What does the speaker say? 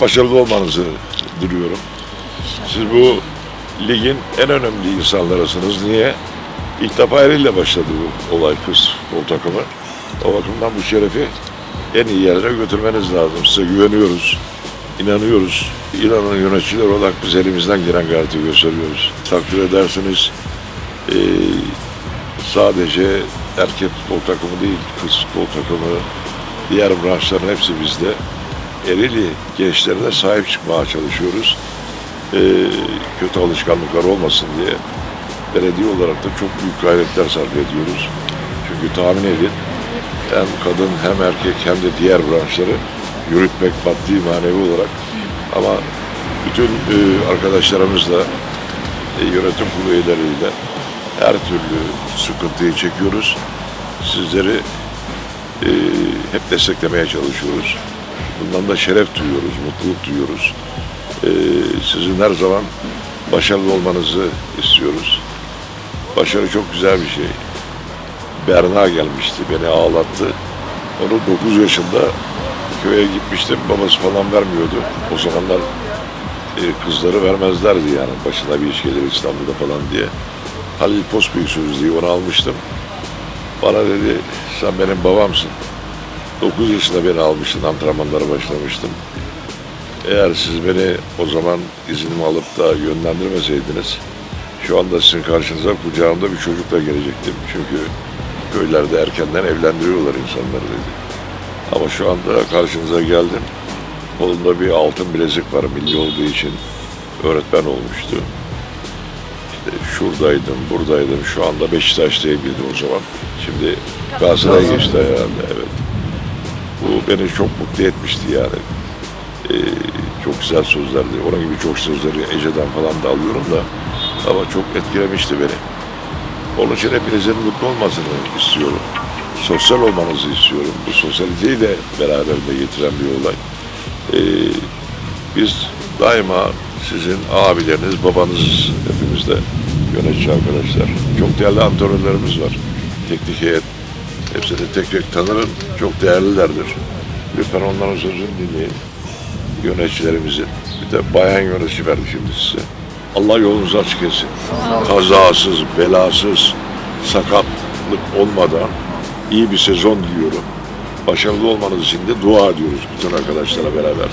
başarılı olmanızı diliyorum. Siz bu ligin en önemli insanlarısınız. Niye? İlk defa eliyle başladı bu olay kız futbol takımı. O bakımdan bu şerefi en iyi yerlere götürmeniz lazım. Size güveniyoruz, inanıyoruz. İnanın yöneticiler olarak biz elimizden gelen gayreti gösteriyoruz. Takdir edersiniz eee, sadece erkek futbol takımı değil, kız futbol takımı, diğer branşların hepsi bizde. Ereli gençlerine sahip çıkmaya çalışıyoruz. Eee, kötü alışkanlıklar olmasın diye belediye olarak da çok büyük gayretler sarf ediyoruz. Çünkü tahmin edin hem kadın hem erkek hem de diğer branşları yürütmek maddi manevi olarak ama bütün e, arkadaşlarımızla e, yönetim kurulu üyeleriyle her türlü sıkıntıyı çekiyoruz. Sizleri e, hep desteklemeye çalışıyoruz. Bundan da şeref duyuyoruz, mutluluk duyuyoruz. E, sizin her zaman başarılı olmanızı istiyoruz. Başarı çok güzel bir şey. Berna gelmişti, beni ağlattı. Onu 9 yaşında köye gitmiştim, babası falan vermiyordu. O zamanlar e, kızları vermezlerdi yani başına bir iş gelir İstanbul'da falan diye. Halil Postbüyük sözü diye onu almıştım. Bana dedi, sen benim babamsın. 9 yaşında beni almıştın, antrenmanlara başlamıştım. Eğer siz beni o zaman iznimi alıp da yönlendirmeseydiniz, şu anda sizin karşınıza kucağımda bir çocukla gelecektim. Çünkü köylerde erkenden evlendiriyorlar insanları dedi. Ama şu anda karşınıza geldim. Kolumda bir altın bilezik var milli olduğu için öğretmen olmuştu. İşte şuradaydım, buradaydım. Şu anda Beşiktaş'taydım o zaman. Şimdi Galatasaray'a geçti herhalde, evet. Bu beni çok mutlu etmişti yani. Ee, çok güzel sözlerdi. Onun gibi çok sözleri Ece'den falan da alıyorum da ama çok etkilemişti beni. Onun için hepinizin mutlu olmasını istiyorum. Sosyal olmanızı istiyorum. Bu sosyaliteyi de beraberinde getiren bir olay. Ee, biz daima sizin abileriniz, babanız hepimiz de yönetici arkadaşlar. Çok değerli antrenörlerimiz var. Teknik heyet. Hepsini tek tek tanırım. Çok değerlilerdir. Lütfen onların sözünü dinleyin. Yöneticilerimizin. Bir de bayan yönetici verdi şimdi size. Allah yolunuzu açık etsin. Kazasız, belasız, sakatlık olmadan iyi bir sezon diliyorum. Başarılı olmanız için de dua ediyoruz bütün arkadaşlara beraber.